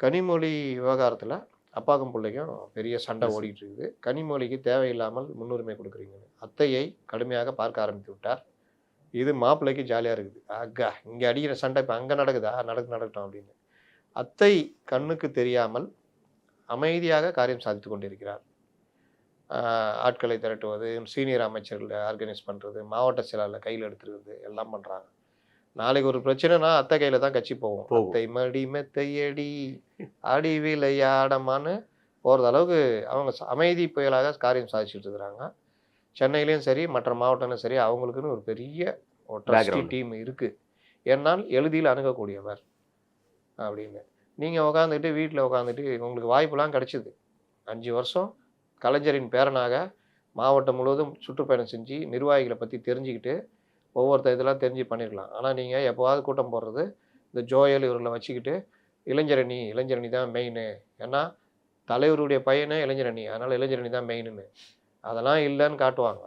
கனிமொழி விவகாரத்தில் அப்பாக்கும் பிள்ளைக்கும் பெரிய சண்டை ஓடிட்டு இருக்குது கனிமொழிக்கு தேவையில்லாமல் முன்னுரிமை கொடுக்குறீங்க. அத்தையை கடுமையாக பார்க்க ஆரம்பித்து விட்டார். இது மாப்பிள்ளைக்கு ஜாலியாக இருக்குது. அக்கா இங்கே அடிக்கிற சண்டை இப்போ அங்கே நடக்குதா? நடக்கு நடக்கட்டும் அப்படின்னு. அத்தை கண்ணுக்கு தெரியாமல் அமைதியாக காரியம் சாதித்து கொண்டிருக்கிறார். ஆட்களை திரட்டுவது சீனியர் அமைச்சர்களை ஆர்கனைஸ் பண்ணுறது மாவட்ட செயலாளர் கையில் எடுத்துருக்கிறது எல்லாம் பண்ணுறாங்க நாளைக்கு ஒரு பிரச்சனைனா அத்தை கையில் தான் கட்சி போகும். அத்தை மடி மெத்தையடி அடி விளையாடமான்னு போகிறது அளவுக்கு அவங்க அமைதி புயலாக காரியம் சாதிச்சுட்டு இருக்கிறாங்க. சென்னையிலையும் சரி மற்ற மாவட்டங்களும் சரி அவங்களுக்குன்னு ஒரு பெரிய ஒரு. டீம் இருக்குது என்னால் எளிதில் அணுகக்கூடியவர் அப்படின்னு. நீங்கள் உட்காந்துட்டு வீட்டில் உட்காந்துட்டு உங்களுக்கு வாய்ப்பெல்லாம் கிடைச்சிது. அஞ்சு வருஷம் கலைஞரின் பேரனாக மாவட்டம் முழுவதும் சுற்றுப்பயணம் செஞ்சு நிர்வாகிகளை பற்றி தெரிஞ்சுக்கிட்டு ஒவ்வொருத்த இதெல்லாம் தெரிஞ்சு பண்ணியிருக்கலாம் ஆனால் நீங்கள் எப்போவாவது கூட்டம் போடுறது இந்த ஜோயல் இவர்களை வச்சுக்கிட்டு இளைஞரணி இளைஞரணி தான் மெயின் ஏன்னா தலைவருடைய பையனே இளைஞரணி. அதனால் இளைஞரணி தான் மெயின்னு அதெல்லாம் இல்லைன்னு காட்டுவாங்க.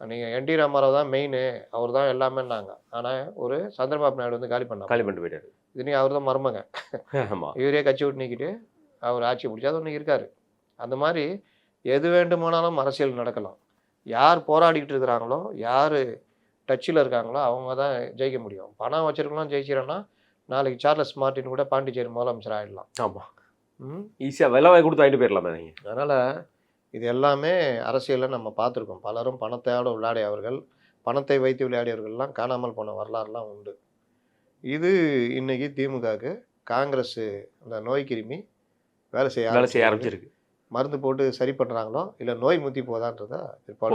நீங்கள் என் டி ராமாராவ் தான் மெயின் அவர் தான் எல்லாமேன்னாங்க. ஆனால் ஒரு சந்திரபாபு நாயுடு வந்து காலி பண்ணாங்க காலி பண்ணிட்டு போயிட்டாரு. இதுனே அவர் தான் மருமங்க ஆமா. இவரே கட்சி விட்டு நீக்கிட்டு அவர் ஆட்சி பிடிச்சாது ஒன்று இருக்காரு. அந்த மாதிரி எது வேண்டுமானாலும் அரசியல் நடக்கலாம். யார் போராடிக்கிட்டு இருக்கிறாங்களோ யார் டச்சில் இருக்காங்களோ அவங்க தான் ஜெயிக்க முடியும். பணம் வச்சிருக்கலாம் ஜெயிச்சிடறேன்னா நாளைக்கு சார்லஸ் மார்ட்டின் கூட பாண்டிச்சேரி முதலமைச்சர் ஆகிடலாம் ஆமா. ம்? ஈஸியா விலை வாங்கி கொடுத்து வாங்கிட்டு போயிடலாமே நீங்க. அதனால் இது எல்லாமே அரசியலில் நம்ம பார்த்துருக்கோம். பலரும் பணத்தையோடு விளையாடியவர்கள் பணத்தை வைத்து விளையாடியவர்கள்லாம் காணாமல் போன வரலாறுலாம் உண்டு. இது இன்னைக்கு திமுகவுக்கு காங்கிரஸ் அந்த நோய் கிருமி வேலை செய்ய வேலை செய்ய ஆரம்பிச்சிருக்கு. ஆரம்பிச்சிருக்கு. மருந்து போட்டு சரி பண்ணுறாங்களோ இல்லை நோய் முத்தி போதான்றத பிற்பாடு